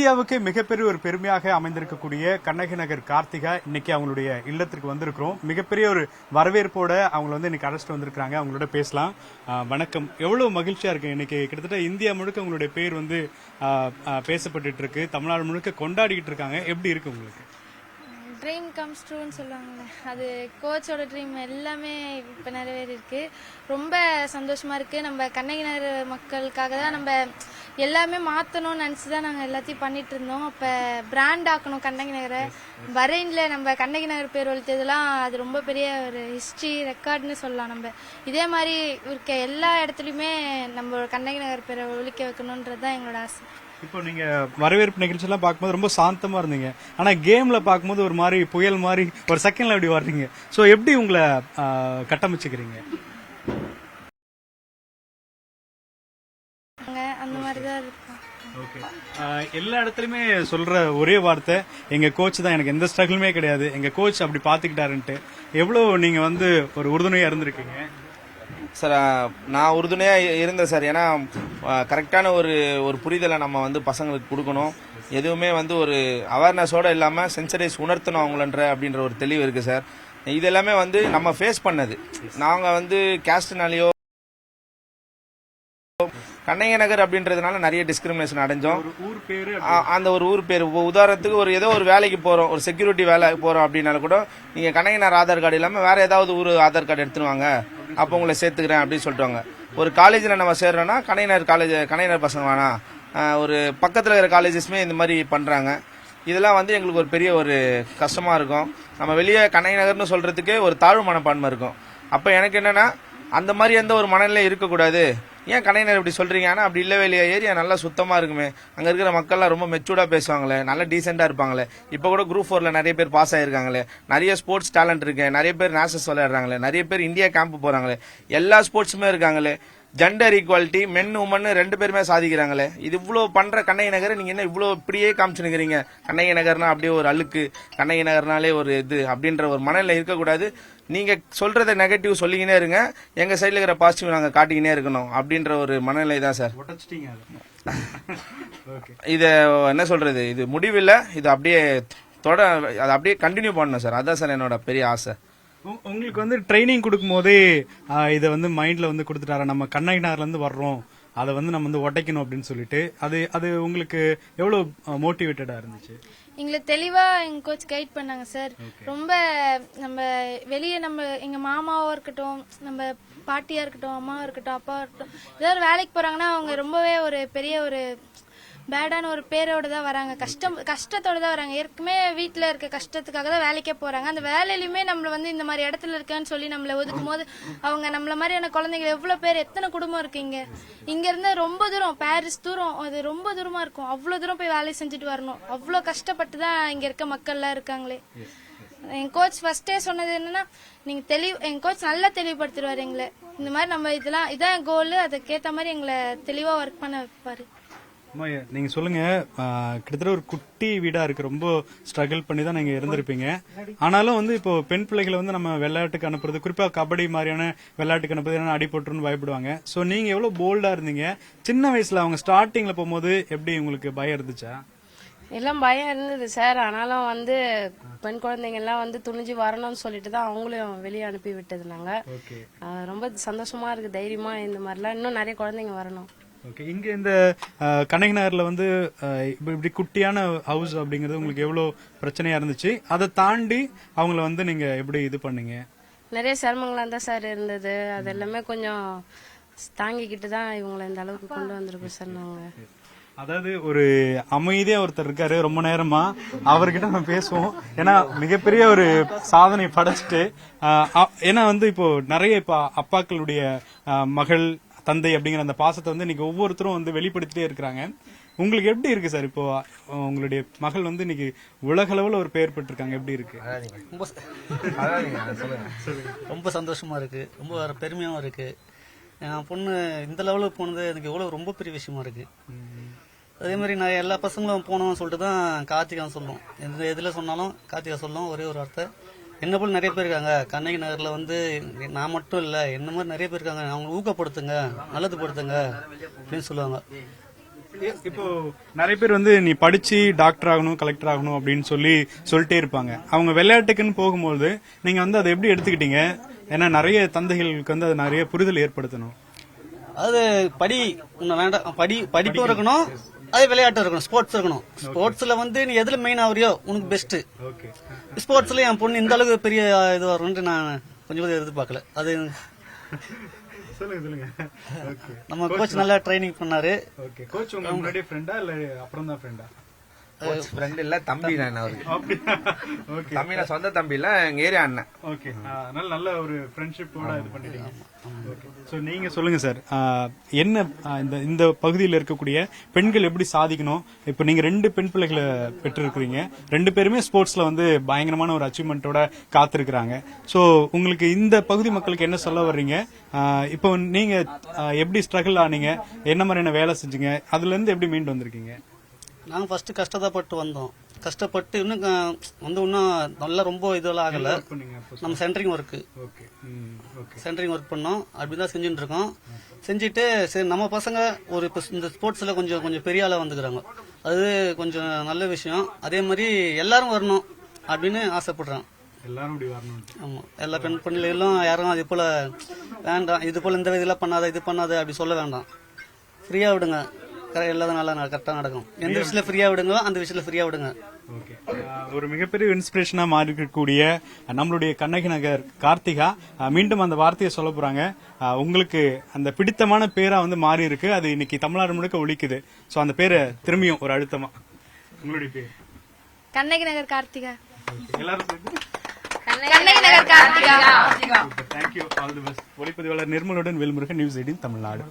இந்தியாவுக்கு மிகப்பெரிய ஒரு பெருமையாக அமைந்திருக்கக்கூடிய கண்ணகி நகர் கார்த்திகா இன்னைக்கு அவங்களுடைய இல்லத்திற்கு வந்திருக்கிறோம். மிகப்பெரிய ஒரு வரவேற்போட அவங்களை வந்து இன்னைக்கு அழைச்சிட்டு வந்திருக்காங்க அவங்களோட பேசலாம். வணக்கம். எவ்வளவு மகிழ்ச்சியா இருக்கு இன்னைக்கு. கிட்டத்தட்ட இந்தியா முழுக்க உங்களுடைய பேர் வந்து பேசப்பட்டு இருக்கு தமிழ்நாடு முழுக்க கொண்டாடிக்கிட்டு இருக்காங்க. எப்படி இருக்கு உங்களுக்கு? ட்ரீம் கம்ஸ் ட்ரூன்னு சொல்லுவாங்கல்ல. அது கோச்சோட ட்ரீம் எல்லாமே இப்போ நிறைவேறிருக்கு ரொம்ப சந்தோஷமா இருக்கு. நம்ம கண்ணகி நகர் மக்களுக்காக தான் நம்ம எல்லாமே மாற்றணும்னு நினச்சி தான் நாங்கள் எல்லாத்தையும் பண்ணிட்டு இருந்தோம் அப்போ பிராண்ட் ஆக்கணும் கண்ணகி நகரை. பரைனில் நம்ம கண்ணகி நகர் பேர் ஒழித்ததெல்லாம் அது ரொம்ப பெரிய ஒரு ஹிஸ்ட்ரி ரெக்கார்ட்னு சொல்லலாம் நம்ம. இதே மாதிரி இருக்க எல்லா இடத்துலையுமே நம்ம கண்ணகி நகர் பேரை ஒழிக்க வைக்கணுன்றது தான் எங்களோட ஆசை. இப்போ நீங்க வரவேற்பு நிகழ்ச்சி எல்லாம் பார்க்கும்போது ரொம்ப சாந்தமா இருந்தீங்க. ஆனா கேம்ல பார்க்கும்போது ஒரு மாதிரி புயல் மாதிரி ஒரு செகண்ட்ல அப்படி வர்றீங்க? சோ எப்படி உங்களை கட்டமைச்சுக்கிறீங்க? அந்த மாதிரி தான் இருக்கும் ஓகே எல்லா இடத்துலயுமே சொல்ற ஒரே வார்த்தை எங்க கோச் தான் எனக்கு எந்த ஸ்ட்ரகிளுமே கிடையாது. எங்க கோச் அப்படி பாத்துக்கிட்டாருன்ட்டு. எவ்வளவு நீங்க வந்து ஒரு உறுதுணையா இருந்திருக்கீங்க? சார் நான் உறுதுணையாக இருந்தேன் சார் ஏன்னா கரெக்டான ஒரு ஒரு புரிதலை நம்ம வந்து பசங்களுக்கு கொடுக்கணும். எதுவுமே வந்து ஒரு அவேர்னஸோட இல்லாமல் சென்சரைஸ் உணர்த்தணும் அவங்களன்ற அப்படின்ற ஒரு தெளிவு இருக்குது சார் இது எல்லாமே வந்து நம்ம ஃபேஸ் பண்ணது. நாங்கள் வந்து கேஸ்ட்னாலேயோ கண்ணைய நகர் அப்படின்றதுனால நிறைய டிஸ்கிரிமினேஷன் அடைஞ்சோம். ஊர் பேரு அந்த ஒரு ஊர் பேர். இப்போ உதாரணத்துக்கு ஒரு ஏதோ ஒரு வேலைக்கு போறோம். ஒரு செக்யூரிட்டி வேலை போறோம் அப்படின்னால கூட நீங்க கண்ணகினார் ஆதார் கார்டு இல்லாம வேற ஏதாவது ஊர் ஆதார் கார்டு எடுத்துன்னு வாங்க அப்போ உங்களை சேர்த்துக்கிறேன் அப்படின்னு சொல்லிட்டுவாங்க. ஒரு காலேஜில் நம்ம சேர்றோம்னா கணையினர் காலேஜ் கணையினர் பசங்க வேணாம் ஒரு பக்கத்தில் இருக்கிற காலேஜஸ்மே இந்த மாதிரி பண்றாங்க. இதெல்லாம் வந்து எங்களுக்கு ஒரு பெரிய ஒரு கஷ்டமா இருக்கும். நம்ம வெளியே கணைநகர்னு சொல்றதுக்கே ஒரு தாழ்வு மனப்பான்மை இருக்கும். அப்போ எனக்கு என்னன்னா அந்த மாதிரி எந்த ஒரு மனநிலையும் இருக்கக்கூடாது. ஏன் கலைஞர் இப்படி சொல்றீங்க? ஆனால் அப்படி இல்லவே இல்லையா. ஏரியா நல்லா சுத்தமாக இருக்குமே. அங்கே இருக்கிற மக்கள்லாம் ரொம்ப மெச்சூர்டாக பேசுவாங்களே. நல்லா டீசெண்டாக இருப்பாங்களே. இப்போ கூட குரூப் ஃபோரில் நிறைய பேர் பாஸ் ஆயிருக்காங்களே. நிறைய ஸ்போர்ட்ஸ் டேலண்ட் இருக்கு. நிறைய பேர் நேஷனல்ஸ் விளையாடுறாங்களே. நிறைய பேர் இந்தியா கேம்ப் போகிறாங்களே எல்லா ஸ்போர்ட்ஸுமே இருக்காங்களே. ஜெண்டர் ஈக்குவாலிட்டி மென் உமன் ரெண்டு பேருமே சாதிக்கிறாங்களே. இது இவ்வளோ பண்ணுற கண்ணகி நகரை நீங்கள் என்ன இவ்வளோ இப்படியே காமிச்சுனுக்கிறீங்க? கண்ணகி நகர்னா அப்படியே ஒரு அழுக்கு. கண்ணகி நகர்னாலே ஒரு இது அப்படின்ற ஒரு மனநிலை இருக்கக்கூடாது. நீங்க சொல்றத நெகட்டிவ் சொல்லிக்கினே இருங்க. எங்க சைடுல இருக்கிற பாசிட்டிவ் நாங்க காட்டிக்கினே இருக்கணும் அப்படின்ற ஒரு மனநிலை தான் சார் இத என்ன சொல்றது? இது முடிவில்லை. இது அப்படியே தொட அதை அப்படியே கண்டினியூ பண்ணணும் சார் அதான் சார் என்னோட பெரிய ஆசை. உங்களுக்கு வந்து ட்ரைனிங் கொடுக்கும் போதே இதை வந்து மைண்ட்ல வந்து கொடுத்துட்டாரா? நம்ம கண்ணகினார்ல இருந்து வர்றோம். அதை வந்து நம்ம வந்து உடைக்கணும் அப்படின்னு சொல்லிட்டு அது அது உங்களுக்கு எவ்வளவு மோட்டிவேட்டடா இருந்துச்சு? எங்களுக்கு தெளிவா எங்க கோச் கைட் பண்ணாங்க சார் ரொம்ப நம்ம வெளியே நம்ம எங்க மாமாவா இருக்கட்டும் நம்ம பாட்டியா இருக்கட்டும் அம்மாவா இருக்கட்டும் அப்பாவா இருக்கட்டும் ஏதாவது வேலைக்கு போறாங்கன்னா அவங்க ரொம்பவே ஒரு பெரிய ஒரு பேடான ஒரு பேரோட தான் வராங்க. கஷ்டம் கஷ்டத்தோட தான் வராங்க. ஏற்கனவே வீட்டில் இருக்க கஷ்டத்துக்காக தான் வேலைக்கே போறாங்க. அந்த வேலையிலுமே நம்மளை வந்து இந்த மாதிரி இடத்துல இருக்கேன்னு சொல்லி நம்மளை ஒதுக்கும் போது அவங்க நம்மள மாதிரியான குழந்தைங்க எவ்வளோ பேர் எத்தனை குடும்பம் இருக்கு இங்க? இங்க இருந்து ரொம்ப தூரம் பாரிஸ் தூரம் அது ரொம்ப தூரமா இருக்கும். அவ்வளோ தூரம் போய் வேலை செஞ்சுட்டு வரணும். அவ்வளோ கஷ்டப்பட்டு தான் இங்க இருக்க மக்கள்லாம் இருக்காங்களே. என் கோச் ஃபர்ஸ்டே சொன்னது என்னன்னா நீங்க தெளிவு என் கோச் நல்லா தெளிவுபடுத்திடுவாரு எங்களை. இந்த மாதிரி நம்ம இதெல்லாம் இதான் கோல் அதுக்கேற்ற மாதிரி எங்களை தெளிவா ஒர்க் பண்ண வைப்பாரு. நீங்க சொல்லுங்க. கிட்டத்தட்ட ஒரு குட்டி வீடா இருக்கு. ரொம்ப ஸ்ட்ரகிள் பண்ணி தான் நீங்க இருந்திருப்பீங்க. ஆனாலும் வந்து இப்போ பெண் பிள்ளைகளை வந்து நம்ம விளையாட்டுக்கு அனுப்புறது குறிப்பா கபடி மாதிரியான விளையாட்டுக்கு அனுப்புறது ஏன்னா அடிபட்டுருன்னு பயப்படுவாங்க. சோ நீங்க எவ்வளவு போல்டா இருந்தீங்க? சின்ன வயசுல அவங்க ஸ்டார்டிங்ல போகும்போது எப்படி உங்களுக்கு பயம் இருந்துச்சா? எல்லாம் பயம் இருந்தது சார். ஆனாலும் வந்து பெண் குழந்தைங்க எல்லாம் வந்து துணிஞ்சு வரணும்னு சொல்லிட்டு தான் அவங்களையும் வெளியே அனுப்பி விட்டது நாங்க. ரொம்ப சந்தோஷமா இருக்கு தைரியமா இந்த மாதிரிலாம் இன்னும் நிறைய குழந்தைங்க வரணும். ஓகே இங்க இந்த கண்ணகி நகர்ல வந்து இப்படி குட்டியான ஹவுஸ் அப்படிங்கிறது உங்களுக்கு எவ்வளவு பிரச்சனையா இருந்துச்சு? அதை தாண்டி அவங்கள வந்து நீங்க எப்படி இது பண்ணீங்க? நிறைய சிரமங்களாம் தான் சார் இருந்தது. அது எல்லாமே கொஞ்சம் தாங்கிக்கிட்டு தான் இவங்களை இந்த அளவுக்கு கொண்டு வந்திருக்கோம் சார் நாங்க. அதாவது ஒரு அமைதியா ஒருத்தர் இருக்காரு ரொம்ப நேரமா அவர்கிட்ட நம்ம பேசுவோம். ஏன்னா மிகப்பெரிய ஒரு சாதனை படைச்சிட்டு ஏன்னா வந்து இப்போ நிறைய இப்ப அப்பாக்களுடைய மகள் தந்தை அப்படிங்கிற அந்த பாசத்தை வந்து இன்னைக்கு ஒவ்வொருத்தரும் வந்து வெளிப்படுத்திட்டே இருக்கிறாங்க. உங்களுக்கு எப்படி இருக்கு சார்? இப்போ உங்களுடைய மகள் வந்து இன்னைக்கு உலக அளவுல ஒரு பெயர் பெற்றிருக்காங்க. எப்படி இருக்கு? ரொம்ப ரொம்ப சந்தோஷமா இருக்கு. ரொம்ப பெருமையாவும் இருக்கு. என் பொண்ணு இந்த லெவலுக்கு போனது எனக்கு எவ்வளவு ரொம்ப பெரிய விஷயமா இருக்கு. அதே மாதிரி நான் எல்லா பசங்களும் போனோம்னு சொல்லிட்டு தான் கார்த்திகா சொல்லும் எந்த எதுல சொன்னாலும் கார்த்திகா சொல்லும் ஒரே ஒரு வார்த்தை. என்ன போல நிறைய பேர் இருக்காங்க. கண்ணகி நகர்ல வந்து நான் மட்டும் இல்ல என்ன மாதிரி நிறைய பேர் இருக்காங்க. அவங்க ஊக்கப்படுத்துங்க நல்லது படுத்துங்க அப்படின்னு சொல்லுவாங்க. இப்போ நிறைய பேர் வந்து நீ படிச்சு டாக்டர் ஆகணும் கலெக்டர் ஆகணும் அப்படின்னு சொல்லி சொல்லிட்டே இருப்பாங்க. அவங்க விளையாட்டுக்குன்னு போகும்போது நீங்க வந்து அதை எப்படி எடுத்துக்கிட்டீங்க? ஏன்னா நிறைய தந்தைகளுக்கு வந்து அது நிறைய புரிதல் ஏற்படுத்தணும். அது படி வேண்டாம் படி படிப்பும் இருக்கணும் அதே விளையாட்டு இருக்கணும் ஸ்போர்ட்ஸ் இருக்கணும். ஸ்போர்ட்ஸ்ல வந்து நீ எதுல மெயின் ஆகுறியோ உனக்கு பெஸ்ட் ஸ்போர்ட்ஸ்ல என் பொண்ணு இந்த அளவுக்கு பெரிய இது வரும்னு நான் கொஞ்சம் கூட எதிர்பார்க்கல. அது நம்ம கோச் நல்லா ட்ரைனிங் பண்ணாரு. ஓகே கோச் உங்க முன்னாடியே ஃப்ரெண்டா இல்ல அப்புறம் தான் ஃப்ரெண்டா ஃப்ரெண்ட் இல்ல தம்பி நான் அவருக்கு அப்படியா ஓகே தம்பி நான் சொந்த தம்பி இல்ல எங்க ஏரியா அண்ணன். ஓகே அதனால நல்ல ஒரு ஃப்ரெண்ட்ஷிப்போட இது பண்ணிட்டீங்க. ஸோ நீங்க சொல்லுங்க சார் என்ன இந்த இந்த பகுதியில் இருக்கக்கூடிய பெண்கள் எப்படி சாதிக்கணும்? இப்போ நீங்க ரெண்டு பெண் பிள்ளைகளை பெற்றிருக்கிறீங்க. ரெண்டு பேருமே ஸ்போர்ட்ஸ்ல வந்து பயங்கரமான ஒரு அச்சீவ்மெண்ட்டோட காத்திருக்கிறாங்க. ஸோ உங்களுக்கு இந்த பகுதி மக்களுக்கு என்ன சொல்ல வர்றீங்க? இப்போ நீங்க எப்படி ஸ்ட்ரகிள் ஆனீங்க? என்ன மாதிரியான வேலை செஞ்சீங்க? அதுல இருந்து எப்படி மீண்டு வந்திருக்கீங்க? நாங்க ஃபர்ஸ்ட் கஷ்டப்பட்டு வந்தோம். கஷ்டப்பட்டு இன்னும் வந்து இன்னும் நல்லா ரொம்ப இதெல்லாம் ஆகல. நம்ம சென்டரிங் ஒர்க்கு சென்டரிங் ஒர்க் பண்ணோம். அப்படிதான் செஞ்சுட்டு இருக்கோம். செஞ்சுட்டு சரி நம்ம பசங்க ஒரு இப்ப இந்த ஸ்போர்ட்ஸ்ல கொஞ்சம் கொஞ்சம் பெரிய ஆளா வந்துக்கிறாங்க. அது கொஞ்சம் நல்ல விஷயம். அதே மாதிரி எல்லாரும் வரணும் அப்படின்னு ஆசைப்படுறேன். எல்லாரும் இப்படி வரணும் ஆமா. எல்லா பெண் பிள்ளைகளும் யாரும் அது போல வேண்டாம். இது போல இந்த இதெல்லாம் பண்ணாத இது பண்ணாத அப்படி சொல்ல வேண்டாம். ஃப்ரீயா விடுங்க. கரெ- எல்லாரும் நல்லா கரெக்டா நடக்கும் எந்த விஷயத்துல ஃப்ரீயா விடுங்க அந்த விஷயத்துல ஃப்ரீயா விடுங்க. ஒரு மிகப்பெரிய இன்ஸ்பிரேஷனா மாறி இருக்கக்கூடிய நம்மளுடைய கண்ணகி நகர் கார்த்திகா மீண்டும் அந்த வார்த்தையை சொல்ல போறாங்க. உங்களுக்கு அந்த பிடித்தமான பேரா வந்து மாறி இருக்கு அது இன்னைக்கு தமிழ்நாடு முழுக்க ஒழிக்குது சோ அந்த பேரை திரும்பியும் ஒரு அழுத்தமா. உங்களுடைய பேர்? கண்ணகி நகர் கார்த்திகா. எல்லாரும் சேர்ந்து Kannagi Nagar Karthika. Thank you all the best ஒளிப்பதிவாளர் நிர்மலுடன் வேல்முருகன் நியூஸ் எயிட்டின் தமிழ்நாடு.